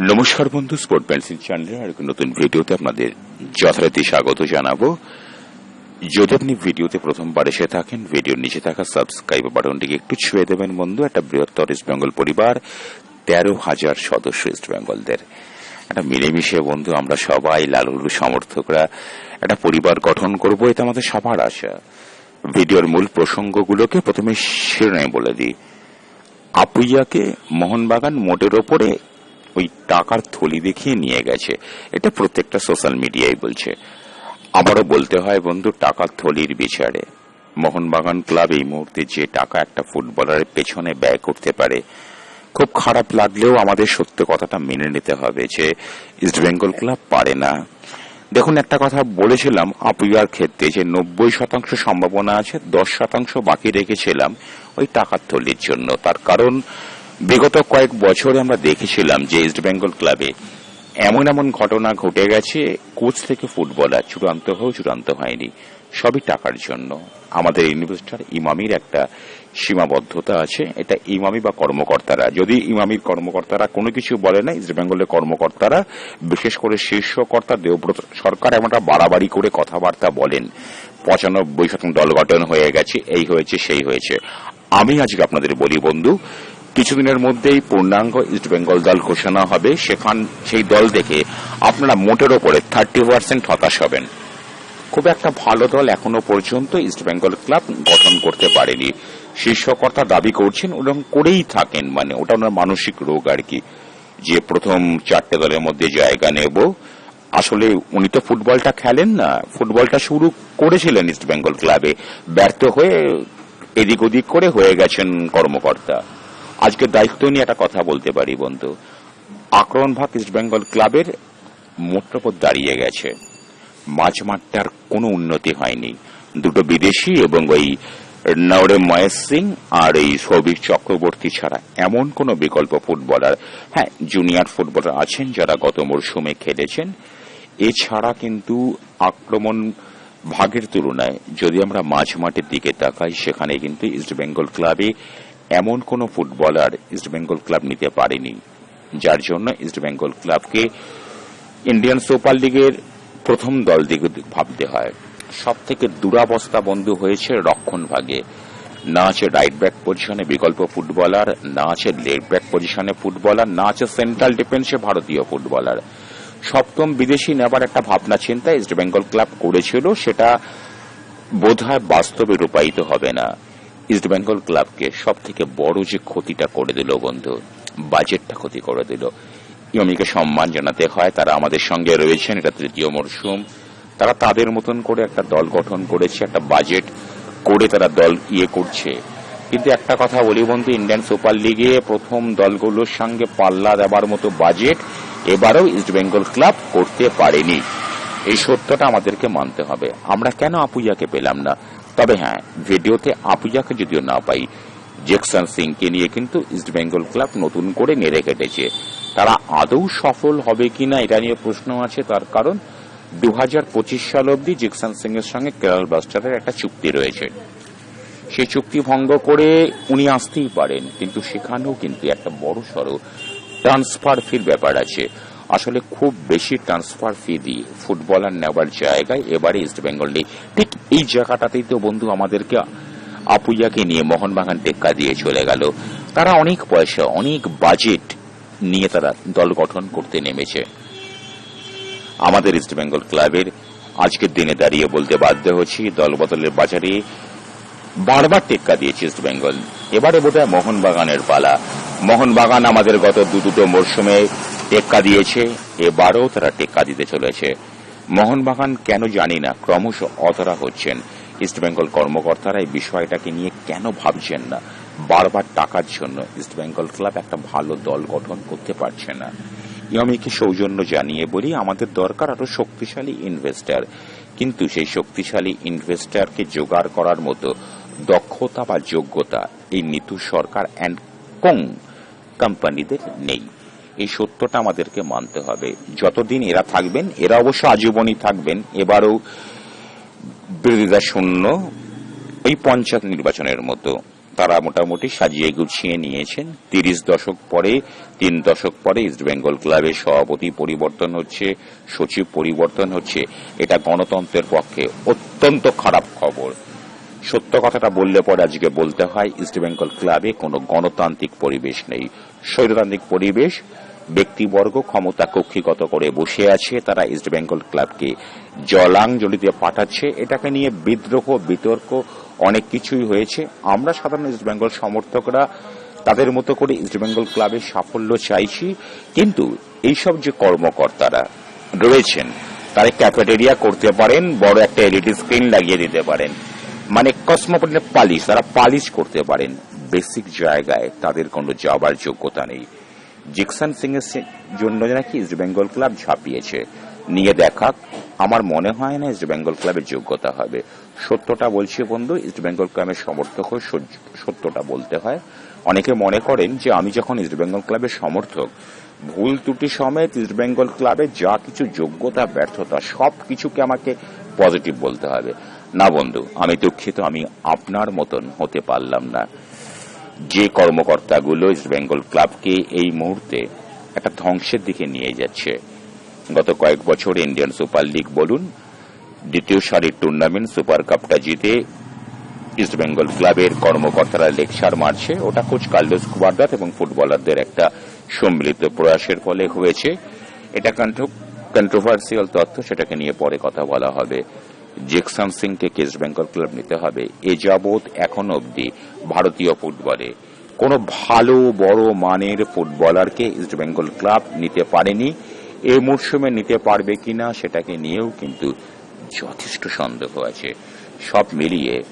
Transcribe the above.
নমস্কার বন্ধু sport pencil চ্যানেলের আর নতুন ভিডিওতে আপনাদের যথারীতি স্বাগত জানাব। যদি আপনি ভিডিওতে প্রথমবার এসে থাকেন, ভিডিওর নিচে থাকা সাবস্ক্রাইব বাটনটিকে একটু ছুঁয়ে দেবেন বন্ধু, একটা বৃহত্তর ইস্ট বেঙ্গল পরিবার, তেরো হাজার সদস্য ইস্ট বেঙ্গলদের একটা মিলেমিশে বন্ধু, আমরা সবাই লালুলু সমর্থকরা, একটা পরিবার গঠন করব, এটা আমাদের সবার আশা। ভিডিওর মূল প্রসঙ্গগুলোকে প্রথমে শিরোনামে বলে দিই। আপুইয়াকে মোহনবাগান মোটের ওপরে ওই টাকার থলি দেখিয়ে নিয়ে গেছে। এটা প্রত্যেকটা সোশ্যাল মিডিয়ায় বলছে। আবারও বলতে হয়, বন্ধু, টাকার থলির বিচারে। মোহনবাগান ক্লাব এই মুহূর্তে যে টাকা একটা ফুটবলারের পেছনে ব্যয় করতে পারে, খুব খারাপ লাগলেও আমাদের সত্য কথাটা মেনে নিতে হবে যে ইস্টবেঙ্গল ক্লাব পারে না। দেখুন, একটা কথা বলেছিলাম আপুইয়ার ক্ষেত্রে যে নব্বই শতাংশ সম্ভাবনা আছে, দশ শতাংশ বাকি রেখেছিলাম ওই টাকার থলির জন্য। তার কারণ বিগত কয়েক বছরে আমরা দেখেছিলাম যে ইস্টবেঙ্গল ক্লাবে এমন এমন ঘটনা ঘটে গেছে, কোচ থেকে ফুটবলার চূড়ান্ত হয়েও চূড়ান্ত হয়নি। সবই টাকার জন্য। আমাদের ইনভেস্টার ইমামির একটা সীমাবদ্ধতা আছে, এটা ইমামি বা কর্মকর্তারা। যদি ইমামির কর্মকর্তারা কোনো কিছু বলে না ইস্টবেঙ্গলের কর্মকর্তারা, বিশেষ করে শীর্ষকর্তা দেবব্রত সরকার এমনটা বাড়াবাড়ি করে কথাবার্তা বলেন। পঁচানব্বই শতাংশ দল গঠন হয়ে গেছে, এই হয়েছে, সেই হয়েছে। আমি আজকে আপনাদের বলি, বন্ধু কিছুদিনের মধ্যেই পূর্ণাঙ্গ ইস্টবেঙ্গল দল ঘোষণা হবে। সেখান, সেই দল দেখে আপনারা মোটের ওপরে থার্টি পার্সেন্ট হতাশ হবেন। খুব একটা ভালো দল এখনও পর্যন্ত ইস্টবেঙ্গল ক্লাব গঠন করতে পারেনি। শীর্ষকর্তা দাবি করছেন এবং করেই থাকেন মানে ওটা ওনার মানসিক রোগ আর কি। যে প্রথম চারটে দলের মধ্যে জায়গা নেব। আসলে উনি তো ফুটবলটা খেলেন না, ফুটবলটা শুরু করেছিলেন ইস্টবেঙ্গল ক্লাবে। ব্যর্থ হয়ে এদিক ওদিক করে হয়ে গেছেন কর্মকর্তা। আজকে দায়িত্ব নিয়ে একটা কথা বলতে পারি, বন্ধু। আক্রমণ ভাগ ইস্টবেঙ্গল ক্লাবের মোটর উপর দাঁড়িয়ে গেছে। মাঝ মাঠটার কোনো উন্নতি হয়নি। দুটো বিদেশি এবং ওই নওরে মহেশ সিং আর এই সৌভিক চক্রবর্তী ছাড়া এমন কোনো বিকল্প ফুটবলার হ্যাঁ জুনিয়র ফুটবলার আছেন যারা গত মরশুমে খেলেছেন। এছাড়া কিন্তু আক্রমণ ভাগের তুলনায় যদি আমরা মাঝ মাঠের দিকে তাকাই, সেখানে কিন্তু ইস্টবেঙ্গল ক্লাবে এমন কোনো ফুটবলার ইস্টবেঙ্গল ক্লাব নিতে পারেনি, যার জন্য ইস্টবেঙ্গল ক্লাবকে ইন্ডিয়ান সুপার লিগের প্রথম দল দিকে ভাবতে হয়। সব থেকে দুরাবস্থা বন্ধু হয়েছে রক্ষণ ভাগে। না আছে রাইট ব্যাক পজিশনে বিকল্প ফুটবলার, না আছে লেফট ব্যাক পজিশনে ফুটবলার, না আছে সেন্ট্রাল ডিফেন্সে ভারতীয় ফুটবলার। সপ্তম বিদেশি নেবার একটা ভাবনা চিন্তা ইস্টবেঙ্গল ক্লাব করেছিল, সেটা বোধহয় বাস্তবে রূপায়িত হবে না। ইস্টবেঙ্গল ক্লাবকে সব থেকে বড় যে ক্ষতিটা করে দিল বন্ধু, বাজেটটা ক্ষতি করে দিল। ইয়মিকে সম্মান জানাতে হয়, তারা আমাদের সঙ্গে রয়েছেন, এটা তৃতীয় মরশুম তারা তাদের মতন করে একটা দল গঠন করেছে, একটা বাজেট করে তারা দল ইয়ে করছে। কিন্তু একটা কথা বলি বন্ধু, ইন্ডিয়ান সুপার লিগে প্রথম দলগুলোর সঙ্গে পাল্লা দেবার মতো বাজেট এবারও ইস্টবেঙ্গল ক্লাব করতে পারেনি। এই সত্যটা আমাদেরকে মানতে হবে। আমরা কেন আপুইয়াকে পেলাম না? তবে হ্যাঁ ভিডিওতে আপুইয়াকে যদিও না পাই জেকসন সিংকে নিয়ে কিন্তু ইস্টবেঙ্গল ক্লাব নতুন করে নেড়ে কেটেছে তারা আদৌ সফল হবে কিনা এটা নিয়ে প্রশ্ন আছে, তার কারণ দু হাজার পঁচিশ সাল অবধি জেকসন সিং এর সঙ্গে কেরল ব্লাস্টারের একটা চুক্তি রয়েছে। সেই চুক্তি ভঙ্গ করে উনি আসতেই পারেন, কিন্তু সেখানেও কিন্তু একটা বড় সড়ো ট্রান্সফার ফির ব্যাপার আছে। আসলে খুব বেশি ট্রান্সফার ফি দিয়ে ফুটবলার নেওয়ার জায়গায় এবারে ইস্টবেঙ্গল নেই ঠিক এই জায়গাটাতেই তো বন্ধু আমাদেরকে আপুইয়াকে নিয়ে মোহনবাগান টেক্কা দিয়ে চলে গেল। তারা অনেক পয়সা, অনেক বাজেট নিয়ে তারা দল গঠন করতে নেমেছে। আমাদের ইস্টবেঙ্গল ক্লাবের আজকের দিনে দাঁড়িয়ে বলতে বাধ্য হচ্ছি, দল বদলের বাজারে বারবার টেক্কা দিয়েছে ইস্ট বেঙ্গল এবারে বোধহয় মোহনবাগানের পালা। মোহনবাগান আমাদের গত দু দুটো মরশুমে টেক্কা দিয়েছে, এবারও তারা টেক্কা দিতে চলেছে। মোহনবাগান কেন জানি না, ক্রমশ অতরা হচ্ছেন। ইস্টবেঙ্গল কর্মকর্তারা এই বিষয়টাকে নিয়ে কেন ভাবছেন না? বারবার টাকার জন্য ইস্টবেঙ্গল ক্লাব একটা ভালো দল গঠন করতে পারছে না। ইয়মিকে সৌজন্য জানিয়ে বলি, আমাদের দরকার আরও শক্তিশালী ইনভেস্টার কিন্তু সেই শক্তিশালী ইনভেস্টারকে জোগাড় করার মতো দক্ষতা বা যোগ্যতা এই নিতু সরকার অ্যান্ড কং কোম্পানিদের নেই। এই সত্যটা আমাদেরকে মানতে হবে। যতদিন এরা থাকবেন, এরা অবশ্য আজীবনই থাকবেন, এবারও বিরোধিতা শূন্য ওই পঞ্চায়েত নির্বাচনের মতো। তারা মোটামুটি সাজিয়ে গুছিয়ে নিয়েছেন। তিরিশ দশক পরে, তিন দশক পরে ইস্টবেঙ্গল ক্লাবের সভাপতি পরিবর্তন হচ্ছে, সচিব পরিবর্তন হচ্ছে। এটা গণতন্ত্রের পক্ষে অত্যন্ত খারাপ খবর। সত্য কথাটা বললে পরে আজকে বলতে হয় ইস্টবেঙ্গল ক্লাবে কোনো গণতান্ত্রিক পরিবেশ নেই। স্বৈরতান্ত্রিক পরিবেশ ব্যক্তিবর্গ ক্ষমতা কক্ষিগত করে বসে আছে, তারা ইস্টবেঙ্গল ক্লাবকে জলাং জলাঞ্জলিতে পাঠাচ্ছে। এটাকে নিয়ে বিদ্রোহ, বিতর্ক অনেক কিছুই হয়েছে। আমরা সাধারণ ইস্টবেঙ্গল সমর্থকরা তাদের মতো করে ইস্টবেঙ্গল ক্লাবের সাফল্য চাইছি, কিন্তু এইসব যে কর্মকর্তারা রয়েছেন, তারা ক্যাফেটেরিয়া করতে পারেন, বড় একটা এলইডি স্ক্রিন লাগিয়ে দিতে পারেন। মানে কসমোপলিটন পালিশ তারা পালিশ করতে পারেন। বেসিক জায়গায় তাদের কোনো যাবার যোগ্যতা নেই। জিকসান সিং এর জন্য নাকি ইস্ট বেঙ্গল ক্লাব ঝাঁপিয়েছে। নিয়ে দেখাক আমার মনে হয় না ইস্ট বেঙ্গল ক্লাবের যোগ্যতা হবে। সত্যটা বলছি বন্ধু, ইস্ট বেঙ্গল ক্লাবের সমর্থক হয়ে সত্যটা বলতে হয়। অনেকে মনে করেন যে আমি যখন ইস্ট বেঙ্গল ক্লাবের সমর্থক, ভুল ত্রুটি সমেত ইস্ট বেঙ্গল ক্লাবে যা কিছু যোগ্যতা, ব্যর্থতা, সব কিছুকে আমাকে পজিটিভ বলতে হবে। না বন্ধু, আমি দুঃখিত, আমি আপনার মতন হতে পারলাম না। যে কর্মকর্তাগুলো ইস্ট বেঙ্গল ক্লাবকে এই মুহূর্তে একটা ধ্বংসের দিকে নিয়ে যাচ্ছে। গত কয়েক বছর ইন্ডিয়ান সুপার লিগ বলুন, দ্বিতীয় সারির টুর্নামেন্ট সুপার কাপটা জিতে ইস্ট বেঙ্গল ক্লাবের কর্মকর্তারা লেকচার মারছে। ওটা কোচ কার্লোস কুয়ার্দাত এবং ফুটবলারদের একটা সম্মিলিত প্রয়াসের ফলে হয়েছে। এটা কন্ট্রোভার্সিয়াল তথ্য, সেটাকে নিয়ে পরে কথা বলা হবে। জেকসন সিংকে কেস বেঙ্গল ক্লাব নিতে হবে। এ যাবৎ এখন অবধি ভারতীয় ফুটবলে কোনো ভালো, বড় মানের ফুটবলারকে ইস্ট বেঙ্গল ক্লাব নিতে পারেনি। এই মরশুমে নিতে পারবে কিনা সেটাকে নিয়েও কিন্তু যথেষ্ট সন্দেহ আছে। সব মিলিয়ে